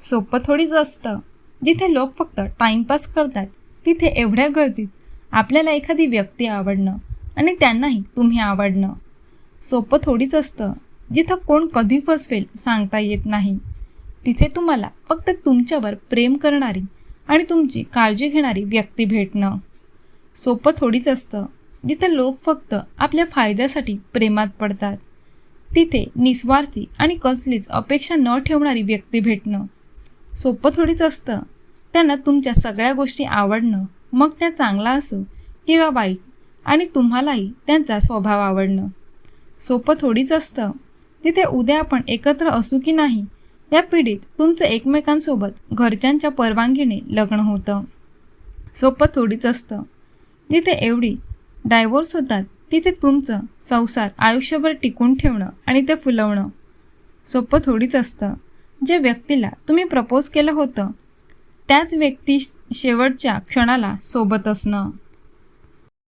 सोपं थोडीच असतं. जिथे लोक फक्त टाईमपास करतात तिथे एवढ्या गर्दीत आपल्याला एखादी व्यक्ती आवडणं आणि त्यांनाही तुम्ही आवडणं. सोपं थोडीच असतं. जिथं कोण कधी फसवेल सांगता येत नाही. तिथे तुम्हाला फक्त तुमच्यावर प्रेम करणारी आणि तुमची काळजी घेणारी व्यक्ती भेटणं. सोपं थोडीच असतं. जिथं लोक फक्त आपल्या फायद्यासाठी प्रेमात पडतात तिथे निस्वार्थी आणि कसलीच अपेक्षा न ठेवणारी व्यक्ती भेटणं. सोपं थोडीच असतं. त्यांना तुमच्या सगळ्या गोष्टी आवडणं मग त्या चांगला असो किंवा वाईट आणि तुम्हालाही त्यांचा स्वभाव आवडणं. सोपं थोडीच असतं. जिथे उद्या आपण एकत्र असू की नाही या पिढीत तुमचं एकमेकांसोबत घरच्यांच्या परवानगीने लग्न होतं. सोपं थोडीच असतं. जिथे एवढी डायव्होर्स होतात तिथे तुमचं संसार आयुष्यभर टिकून ठेवणं आणि ते फुलवणं. सोपं थोडीच असतं. ज्या व्यक्तीला तुम्ही प्रपोज केलं होतं त्याच व्यक्ती शेवटच्या क्षणाला सोबत असणं.